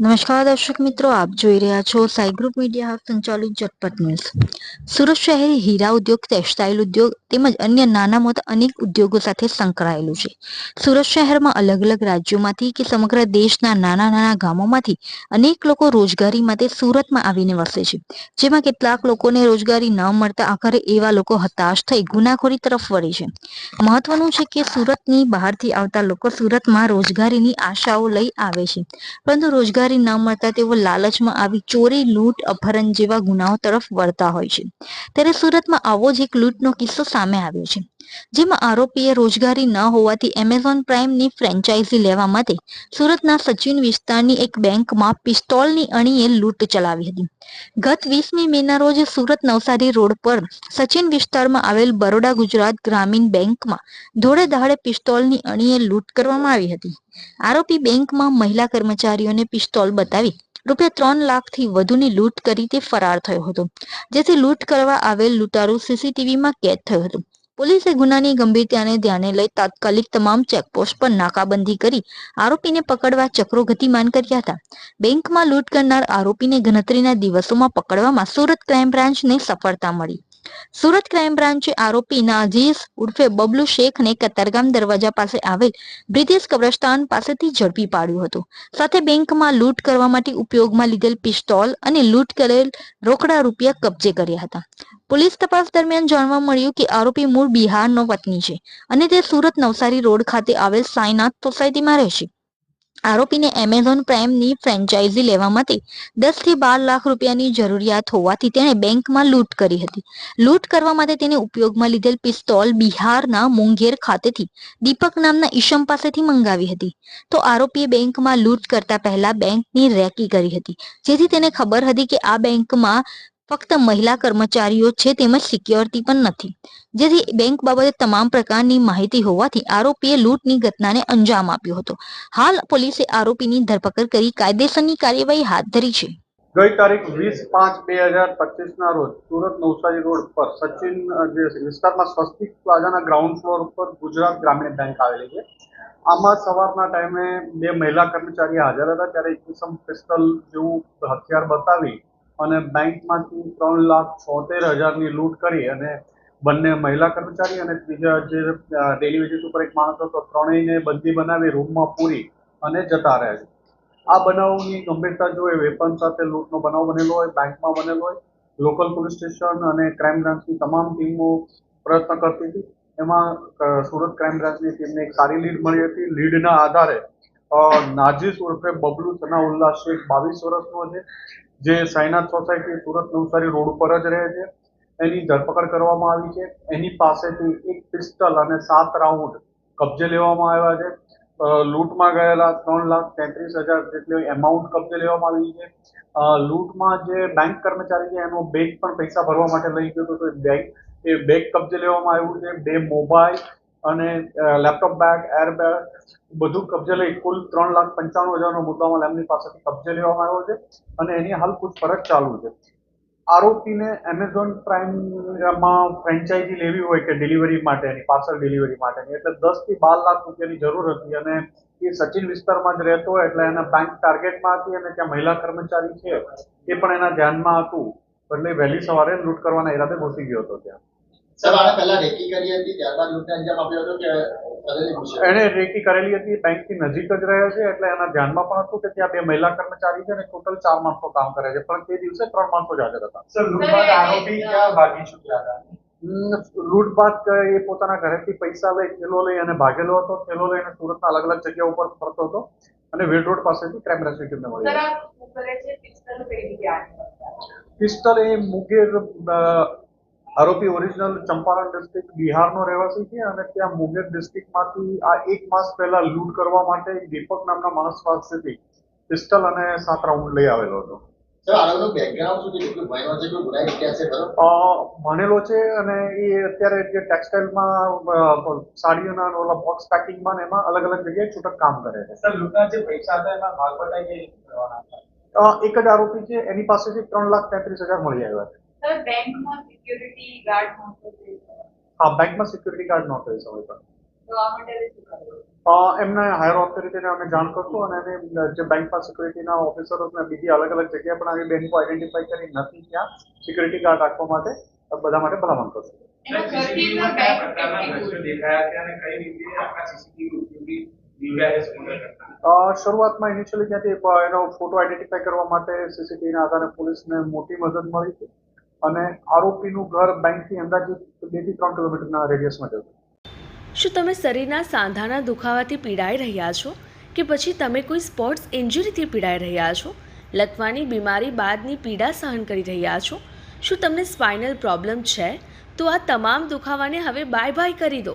નમસ્કાર દર્શક મિત્રો, આપ જોઈ રહ્યા છો સાઈ ગ્રુપ મીડિયા હાઉસ સંચાલિત ઝટપટ ન્યૂઝ સુરત શહેર હીરા ઉદ્યોગ ટેક્સટાઇલ ઉદ્યોગ તેમજ અન્ય નાના મોટા અનેક ઉદ્યોગો સાથે સંકળાયેલું છે. સુરત શહેરમાં અલગ અલગ રાજ્યોમાંથી કે સમગ્ર દેશના નાના નાના ગામોમાંથી અનેક લોકો રોજગારી માટે સુરતમાં આવીને વસે છે. જેમાં કેટલાક લોકોને રોજગારી ન મળતા આખરે એવા લોકો હતાશ થઈ ગુનાખોરી તરફ વળે છે. મહત્વનું છે કે સુરતની બહારથી આવતા લોકો સુરતમાં રોજગારીની આશાઓ લઈ આવે છે. પરંતુ રોજગારી ન મળતા તેઓ લાલચમાં આવી ચોરી, લૂંટ, અપહરણ જેવા ગુનાઓ તરફ વળતા હોય છે. ત્યારે સુરતમાં આવો જ એક લૂંટનો કિસ્સો સામે આવ્યો છે. જેમાં આરોપીએ રોજગારી ન હોવાથી એમેઝોન પ્રાઇમની ફ્રેન્ચાઇઝી લેવા માટે સુરતના સચિન વિસ્તારની એક બેંકમાં પિસ્તોલની અણીએ લૂંટ ચલાવી હતી. ગત વીસમી મેના રોજ સુરત નવસારી રોડ પર સચિન વિસ્તારમાં આવેલ બરોડા ગુજરાત ગ્રામીણ બેંકમાં ધોળે દહાડે પિસ્તોલની અણીએ લૂંટ કરવામાં આવી હતી. આરોપી બેંકમાં મહિલા કર્મચારીઓને પિસ્તોલ બતાવી રૂપિયા ત્રણ લાખથી વધુની લૂંટ કરી તે ફરાર થયો હતો. જેથી લૂંટ કરવા આવેલ લૂંટારૂ સીસીટીવીમાં કેદ થયો હતો. પોલીસે ગુનાની ગંભીરતાને ધ્યાને લઈ તાત્કાલિક તમામ ચેકપોસ્ટ પર નાકાબંધી કરી આરોપીને પકડવા ચક્રો ગતિમાન કર્યા હતા. બેંકમાં લૂંટ કરનાર આરોપીને ગણતરીના દિવસોમાં પકડવામાં સુરત ક્રાઇમ બ્રાન્ચને સફળતા મળી. સુરત ક્રાઇમ બ્રાન્ચે આરોપી નાઝીઝ ઉર્ફે બબલુ શેખને કતારગામ દરવાજા પાસે આવેલ બ્રિટિશ કબ્રસ્તાન પાસેથી ઝડપી પાડ્યું હતું. સાથે બેંકમાં લૂંટ કરવા માટે ઉપયોગમાં લીધેલ પિસ્તોલ અને લૂંટ કરેલ રોકડા રૂપિયા કબજે કર્યા હતા. પોલીસ તપાસ દરમિયાન જાણવા મળ્યું કે આરોપી મૂળ બિહારનો વતની છે અને તે સુરત નવસારી રોડ ખાતે આવેલ સાઈનાથ સોસાયટીમાં રહે છે. આરોપીને એમેઝોન પ્રાઇમની ફ્રેન્ચાઇઝી લેવા માટે દસથી બાર લાખ રૂપિયાની જરૂરિયાત હોવાથી તેણે બેંકમાં લૂંટ કરી હતી. લૂંટ કરવા માટે તેને ઉપયોગમાં લીધેલ પિસ્તોલ બિહારના મુંગેર ખાતેથી દીપક નામના ઈશમ પાસેથી મંગાવી હતી. તો આરોપીએ બેંકમાં લૂંટ કરતા પહેલા બેંકની રેકી કરી હતી. જેથી તેને ખબર હતી કે આ બેંકમાં ફક્ત મહિલા કર્મચારીઓ છે, તેમજ સિક્યોરિટી પણ નથી. જેથી બેંક બાબતે તમામ પ્રકારની માહિતી હોવાથી આરોપીએ લૂંટની ઘટનાને અંજામ આપ્યો હતો. હાલ પોલીસે આરોપીની ધરપકડ કરી કાયદેસરની કાર્યવાહી હાથ ધરી છે. ગઈ તારીખ વીસ પાંચ બે હજાર પચીસના રોજ સુરત નવસારી રોડ પર સચિન જે વિસ્તારમાં સ્વસ્તિક પ્લાઝાના ગ્રાઉન્ડ ફ્લોર પર ગુજરાત ગ્રામીણ બેંક આવેલી છે. આમાં સવારના ટાઈમે બે મહિલા કર્મચારી હાજર હતા. ત્યારે એક કિસમ પિસ્તલ જેવું હથિયાર બતાવી અને બેંકમાંથી ત્રણ લાખ છોતેર હજારની લૂંટ કરી અને બંને મહિલા કર્મચારી અને ત્રીજા જે ડેલી વેજીસ ઉપર એક માણસ હતો ત્રણેયને બંદી બનાવી રૂમમાં પૂરી અને જતા રહ્યા છે. આ બનાવની ગંભીરતા જો એ વેપન સાથે લૂંટનો બનાવ બનેલો હોય, બેંકમાં બનેલો હોય, લોકલ પોલીસ સ્ટેશન અને ક્રાઇમ બ્રાન્ચની તમામ ટીમો પ્રયત્ન કરતી હતી. એમાં સુરત ક્રાઇમ બ્રાન્ચની ટીમને એક સારી લીડ મળી હતી. લીડના આધારે નાજીસ ઉર્ફે બબલુ સનાઉલ્લા શેખ બાવીસ વર્ષનો છે. જે સાઈનાથ સોસાયટી સુરત નવસારી રોડ ઉપર જ રહે છે, એની ધરપકડ કરવામાં આવી છે. એની પાસેથી એક પિસ્તલ અને સાત રાઉન્ડ કબજે લેવામાં આવ્યા છે. લૂંટમાં ગયેલા ત્રણ લાખ તેત્રીસ હજાર જેટલી એમાઉન્ટ કબજે લેવામાં આવી છે. લૂંટમાં જે બેંક કર્મચારી છે, એનો બેગ પણ પૈસા ભરવા માટે લઈ ગયો હતો. એ બેગ એ બેગ કબજે લેવામાં આવ્યું છે. બે મોબાઈલ અને લેપટોપ બેગ એર બેગ બધું કબજે લઈ કુલ ત્રણ લાખ પંચાણું હજારનો મુદ્દામાં એમની પાસેથી કબજે લેવામાં આવ્યો છે અને એની હાલ પૂછપરછ ચાલુ છે. આરોપીને એમેઝોન પ્રાઇમમાં ફ્રેન્ચાઇઝી લેવી હોય કે ડિલિવરી માટેની પાર્સલ ડિલિવરી માટેની, એટલે દસથી બાર લાખ રૂપિયાની જરૂર હતી અને એ સચિન વિસ્તારમાં જ રહેતો હોય એટલે એના બેંક ટાર્ગેટમાં હતી અને ત્યાં મહિલા કર્મચારી છે એ પણ એના ધ્યાનમાં હતું. એટલે વહેલી સવારે લૂંટ કરવાના ઈરાદે ઘૂસી ગયો હતો ત્યાં. પહેલા રેકી કરી હતી બેંક કરેલી કરેલી હતી બેંકથી નજીક જ રહે છે એટલે એના ધ્યાનમાં પણ હતું કે ત્યાં બે મહિલા કર્મચારી છે અને ટોટલ ચાર માણસો કામ કરે છે પણ તે દિવસે ત્રણ માણસો જ હાજર હતા. સર આરોપી ક્યાં ભાગી છૂટ્યા હતા? લૂંટ બાદ એ પોતાના ઘરેથી પૈસા લઈ થેલો લઈ અને ભાગેલો હતો થેલો લઈને સુરતના અલગ અલગ જગ્યા ઉપર ફરતો હતો અને વેડ રોડ પાસેથી ક્રાઇમ બ્રાન્ચ ટીમને મળી પિસ્તલ એ મુંગેર આરોપી ઓરિજિનલ ચંપારણ ડિસ્ટ્રિક્ટ બિહારનો રહેવાસી છે અને ત્યાં મુંગેર ડિસ્ટ્રિક્ટમાંથી આ એક માસ પહેલા લૂંટ કરવા માટે દીપક નામના માણસ પાસેથી પિસ્ટલ અને સાત રાઉન્ડ લઈ આવેલો હતો. ભણેલો છે અને એ અત્યારે જે ટેક્સટાઇલમાં સાડીઓના ઓલા બોક્સ પેકિંગમાં ને એમાં અલગ અલગ જગ્યાએ છૂટક કામ કરે છે. સર લૂંટના જે પૈસા હતા એમાં ભાગ બટાઈ કઈ રીતે કરવાના હતા? અ, એક જ આરોપી છે એની પાસેથી ત્રણ લાખ તેત્રીસ હજાર મળી આવ્યા છે. સર બેંકમાં સિક્યુરિટી ગાર્ડ નહોતો હા બેંકમાં સિક્યુરિટી ગાર્ડ નહોતો એ સમય પર તો. આ માટે શું કરવું? એમને હાયર ઓથોરિટીને અમે જાણ કરશું અને એને જે બેંકમાં સિક્યુરિટીના ઓફિસરો અને બીજી અલગ અલગ જગ્યાએ પણ આવી બેંકો આઈડેન્ટિફાઈ કરી નથી ત્યાં સિક્યુરિટી ગાર્ડ રાખવા માટે બધા માટે ભલામણ કરશું. શરૂઆતમાં ઇનિશિયલી ત્યાંથી એનો ફોટો આઈડેન્ટિફાઈ કરવા માટે સીસીટીવીના આધારે પોલીસને મોટી મદદ મળી છે અને આરોપીનું ઘર બેંકથી અંદાજિત બેથી ત્રણ કિલોમીટરના રેડિયસમાં જતું. શું તમે શરીરના સાંધાના દુખાવાથી પીડાઈ રહ્યા છો? કે પછી તમે કોઈ સ્પોર્ટ્સ ઇન્જરીથી પીડાઈ રહ્યા છો? લકવાની બીમારી બાદની પીડા સહન કરી રહ્યા છો? શું તમને સ્પાઇનલ પ્રોબ્લેમ છે? તો આ તમામ દુખાવાને હવે બાય બાય કરી દો.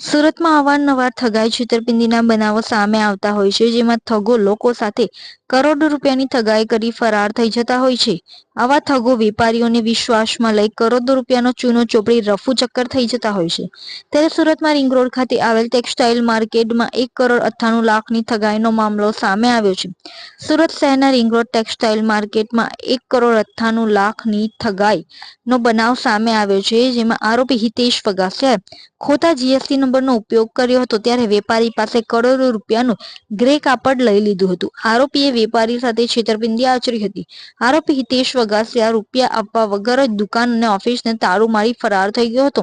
સુરતમાં અવારનવાર ઠગાઈ છેતરપિંડીના બનાવો સામે આવતા હોય છે, જેમાં ઠગો લોકો સાથે કરોડો રૂપિયાની ઠગાઈ કરી ફરાર થઈ જતા હોય છે. આવા ઠગો વેપારીઓને વિશ્વાસમાં લઈ કરોડો રૂપિયાનો ચૂનો ચોપડી રફુ ચક્કર થઈ જતા હોય છે. ત્યારે સુરતમાં રિંગ રોડ ખાતે આવેલ ટેક્સટાઇલ માર્કેટમાં એક કરોડ અઠ્ઠાણું લાખની ઠગાઈનો મામલો સામે આવ્યો છે. સુરત શહેરના રિંગ રોડ ટેક્સટાઇલ માર્કેટમાં એક કરોડ અઠ્ઠાણું લાખની ઠગાઈ નો બનાવ સામે આવ્યો છે, જેમાં આરોપી હિતેશ વગાસિયાએ ખોટા જીએસટી નંબરનો ઉપયોગ કર્યો હતો ત્યારે વેપારી પાસે કરોડો રૂપિયાનું ગ્રે કાપડ લઈ લીધું હતું. આરોપીએ વેપારી સાથે છેતરપિંડી આચરી હતી. આરોપી હિતેશ વગાસિયા રૂપિયા આપવા વગર જ દુકાન અને ઓફિસને તાળું મારી ફરાર થઈ ગયો હતો.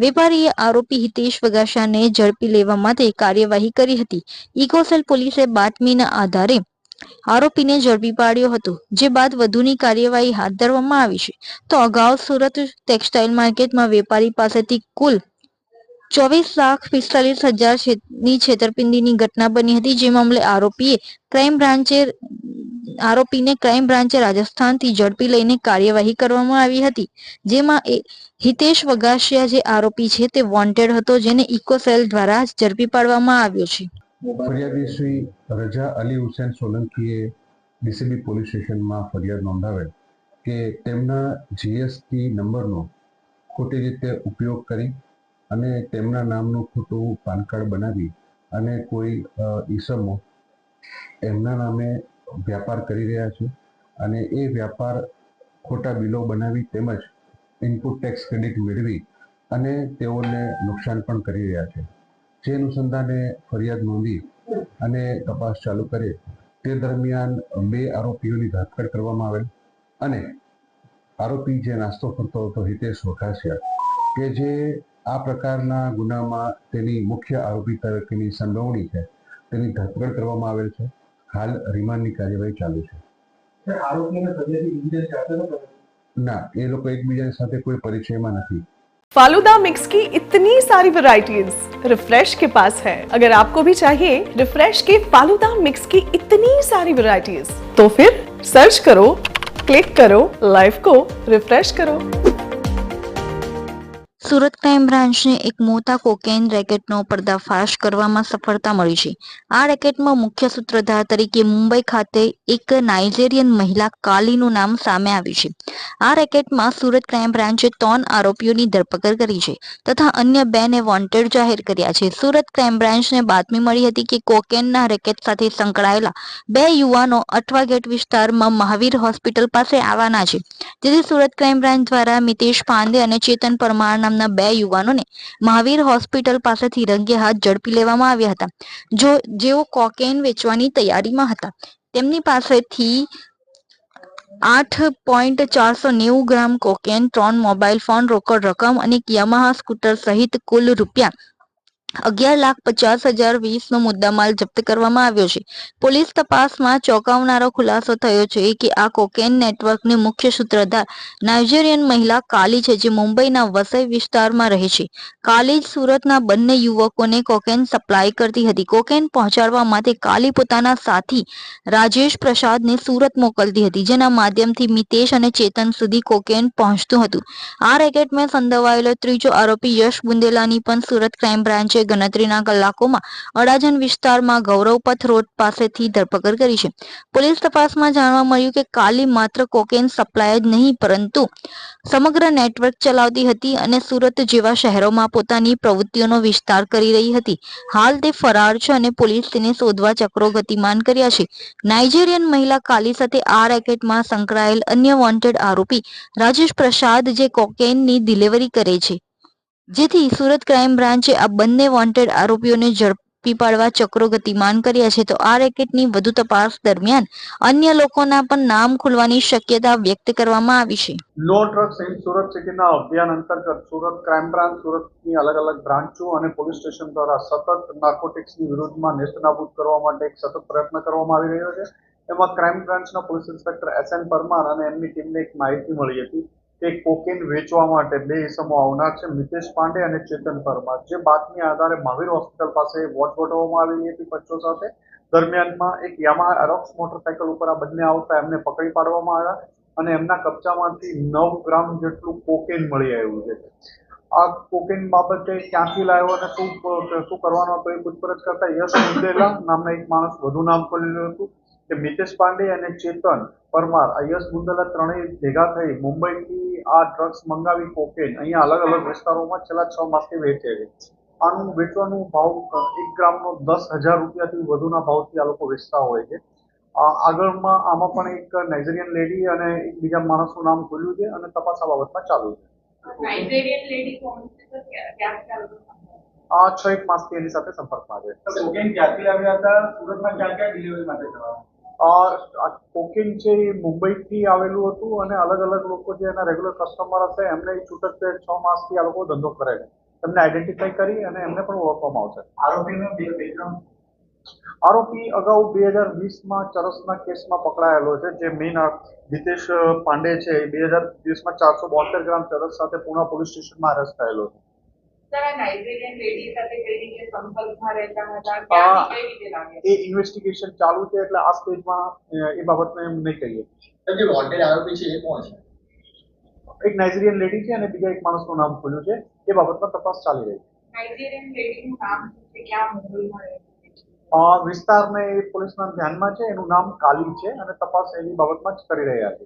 વેપારીએ આરોપી હિતેશ વગાસિયાને ઝડપી લેવા માટે કાર્યવાહી કરી હતી. ઇકોસેલ પોલીસે બાતમીના આધારે આરોપીને ઝડપી પાડ્યો હતો, જે બાદ વધુની કાર્યવાહી હાથ ધરવામાં આવી છે. તો અગાઉ સુરત ટેક્સટાઇલ માર્કેટમાં વેપારી પાસેથી કુલ ચોવીસ લાખ પિસ્તાલીસ હજારની છેતરપિંડીની ઘટના બની હતી, જે મામલે આરોપીએ ક્રાઇમ બ્રાન્ચે આરોપીને ક્રાઇમ બ્રાન્ચે રાજસ્થાનથી ઝડપી લઈને કાર્યવાહી કરવામાં આવી હતી. જેમાં હિતેશ વગાસિયા જે આરોપી છે, તે વોન્ટેડ હતો, જેને ઇકોસેલ દ્વારા ઝડપી પાડવામાં આવ્યો છે. ફરિયાદી શ્રી રજા અલી હુસેન સોલંકીએ ડીસીબી પોલીસ સ્ટેશનમાં ફરિયાદ નોંધાવેલ કે તેમના જીએસટી નંબરનો ખોટી રીતે ઉપયોગ કરી અને તેમના નામનું ખોટું પાન કાર્ડ બનાવી અને કોઈ ઈસમો એમના નામે વ્યાપાર કરી રહ્યા છે અને એ વ્યાપાર ખોટા બિલો બનાવી તેમજ ઇનપુટ ટેક્સ ક્રેડિટ મેળવી અને તેઓને નુકસાન પણ કરી રહ્યા છે. જે અનુસંધાને ફરિયાદ નોંધી અને તપાસ ચાલુ કરે તે દરમિયાન બે આરોપીઓની ધરપકડ કરવામાં આવેલ અને આરોપી જે નાસ્તો કરતો હતો હિતેશ વઘાસિયા કે જે આ પ્રકારના ગુનામાં તેની મુખ્ય આરોપી તરીકેની સંડોવણી છે તેની ધરપકડ કરવામાં આવેલ છે હાલ રિમાન્ડની કાર્યવાહી ચાલુ છે ના એ લોકો એકબીજાની સાથે કોઈ પરિચયમાં નથી फालूदा मिक्स की इतनी सारी वैरायटीज रिफ्रेश के पास है अगर आपको भी चाहिए रिफ्रेश के फालूदा मिक्स की इतनी सारी वैरायटीज तो फिर सर्च करो क्लिक करो लाइफ को रिफ्रेश करो સુરત ક્રાઇમ બ્રાન્ચને એક મોટા કોકેન રેકેટનો પર્દાફાશ કરવામાં સફળતા મળી છે. આ રેકેટમાં મુખ્ય સૂત્રધાર તરીકે મુંબઈ ખાતે એક નાઇજેરિયન મહિલા કાલીનું નામ સામે આવ્યું છે. આ રેકેટમાં સુરત ક્રાઇમ બ્રાન્ચે ત્રણ આરોપીઓની ધરપકડ કરી છે તથા અન્ય બેને વોન્ટેડ જાહેર કર્યા છે. સુરત ક્રાઇમ બ્રાન્ચને બાતમી મળી હતી કે કોકેનના રેકેટ સાથે સંકળાયેલા બે યુવાનો અઠવા ગેટ વિસ્તારમાં મહાવીર હોસ્પિટલ પાસે આવવાના છે. જેથી સુરત ક્રાઇમ બ્રાન્ચ દ્વારા મિતેશ પાંડે અને ચેતન પરમાર નામના બે યુવાનોને મહાવીર હોસ્પિટલ પાસેથી રંગે હાથ ઝડપી લેવામાં આવ્યા હતા. જો, જેઓ કોકેન વેચવાની તૈયારીમાં હતા. તેમની પાસેથી આઠ પોઈન્ટ ચારસો નેવું ગ્રામ કોકેન ત્રણ મોબાઈલ ફોન, રોકડ રકમ અને યમાહા સ્કૂટર સહિત કુલ રૂપિયા અગિયાર લાખ પચાસ હજાર વીસનો મુદ્દામાલ જપ્ત કરવામાં આવ્યો છે. પોલીસ તપાસમાં ચોંકાવનારો ખુલાસો થયો છે કે આ કોકેન નેટવર્કની મુખ્ય સૂત્રધાર નાઇજેરિયન મહિલા કાલી છે, જે મુંબઈના વસઈ વિસ્તારમાં રહે છે. કાલી સુરતના બંને યુવકોને કોકેન સપ્લાય કરતી હતી. કોકેન પહોંચાડવા માટે કાલી પોતાના સાથી રાજેશ પ્રસાદને સુરત મોકલતી હતી, જેના માધ્યમથી મિતેશ અને ચેતન સુધી કોકેન પહોંચતું હતું. આ રેકેટમાં સંડોવાયેલો ત્રીજો આરોપી યશ બુંદેલાની પણ સુરત ક્રાઇમ બ્રાન્ચે ગણતરીના કલાકોમાં અડાજણ વિસ્તારમાં ગૌરવપથ રોડ પાસેથી ધરપકડ કરી છે. પોલીસ તપાસમાં જાણવા મળ્યું કે કાલી માત્ર કોકેન સપ્લાય જ નહીં, પરંતુ સમગ્ર નેટવર્ક ચલાવતી હતી અને સુરત જેવા શહેરોમાં પોતાની પ્રવૃત્તિઓનો વિસ્તાર કરી રહી હતી. હાલ તે ફરાર છે અને પોલીસ તેને શોધવા ચક્રો ગતિમાન કર્યા છે. નાઇજેરિયન મહિલા કાલી સાથે આ રેકેટમાં સંકળાયેલ અન્ય વોન્ટેડ આરોપી રાજેશ પ્રસાદ, જે કોકેનની ડિલિવરી કરે છે. જેથી સુરત ક્રાઇમ બ્રાન્ચે આ બંને વોન્ટેડ આરોપીઓને ઝડપી પાડવા ચક્રો ગતિમાન કર્યા છે, તો આ રેકેટની વધુ તપાસ દરમિયાન અન્ય લોકોના પણ નામ ખુલવાની શક્યતા વ્યક્ત કરવામાં આવી છે. લો ડ્રગ્સ ઇન સુરત સિટીના અભિયાન અંતર્ગત સુરત ક્રાઇમ બ્રાન્ચ, સુરતની અલગ અલગ બ્રાન્ચો અને પોલીસ સ્ટેશન દ્વારા સતત નાર્કોટિક્સની વિરુદ્ધમાં નેસ્તનાબૂદ કરવા માટે એક સતત પ્રયત્ન કરવામાં આવી રહ્યો છે. એમાં ક્રાઇમ બ્રાન્ચના police inspector S N Parmar અને એમની ટીમને એક માહિતી મળી હતી. કે કોકેન વેચવા માટે બે ઇસમો આવનાર છે. મિતેશ પાંડે અને ચેતન પરમાર. જે બાતમી આધારે મહાવીર હોસ્પિટલ પાસે વોચ ગોઠવવામાં આવેલી હતી બચ્ચો સાથે. દરમિયાનમાં એક યામા એરોક્સ મોટરસાયકલ ઉપર આ બંને આવતા એમને પકડી પાડવામાં આવ્યા અને એમના કબજામાંથી નવ ગ્રામ જેટલું કોકેન મળી આવ્યું છે. આ કોકેન બાબતે ક્યાંથી લાવ્યો અને શું શું કરવાનો હતો એ પૂછપરછ કરતા યશ મુંદેલા નામના એક માણસ વધુ નામ ખોલેલું હતું. કે મિતેશ પાંડે અને ચેતન પરમાર અયસ ગુંદલા ત્રણેય ભેગા થઈ મુંબઈથી આ ડ્રગ્સ મંગાવી કોકેન અહીંયા અલગ અલગ વિસ્તારોમાં છેલ્લા છ માસથી વેચે છે. આનું વેચવાનું ભાવ એક ગ્રામનો દસ હજાર રૂપિયાથી વધુના ભાવથી આ લોકો વેચતા હોય છે. આગળમાં આમાં પણ એક નાઇજેરિયન લેડી અને એક બીજા માણસનું નામ ખોલ્યું છે અને તપાસ આ બાબતમાં ચાલુ છે. આ છ એક માસથી એની સાથે સંપર્કમાં છે. આવ્યા હતા? સુરતમાં ક્યાં ક્યાં ડિલિવરી માટે જવાનું આ કોકેન છે એ મુંબઈથી આવેલું હતું અને અલગ અલગ લોકો જે એના રેગ્યુલર કસ્ટમર હશે એમને એ છૂટક તે છ માસથી આ લોકો ધંધો કરે છે. એમને આઈડેન્ટિફાઈ કરી અને એમને પણ ઓળખવામાં આવશે. આરોપીનો બે બેકગ્રાઉન્ડ આરોપી અગાઉ બે હજાર વીસમાં ચરસના કેસમાં પકડાયેલો છે જે મેઇન દિતેશ પાંડે છે. એ બે હજાર વીસમાં ચારસો બોતેર ગ્રામ ચરસ સાથે પુણા પોલીસ સ્ટેશનમાં અરેસ્ટ થયેલો છે. એ ઇન્વેસ્ટિગેશન ચાલુ છે એટલે આ સ્ટેજમાં એ બાબતને એમ નહીં કહીએ. જે વોન્ટેડ આરોપી છે એ કોણ છે? એક નાઇજીરિયન લેડી છે અને બીજા એક માણસનું નામ ખુલ્યું છે. એ બાબતમાં તપાસ ચાલી રહી છે. નાઇજીરિયન લેડીનું નામ છે? ક્યાં મુંબઈમાં વિસ્તારને પોલીસના ધ્યાનમાં છે. એનું નામ કાલી છે અને તપાસ એની બાબતમાં જ કરી રહ્યા છે.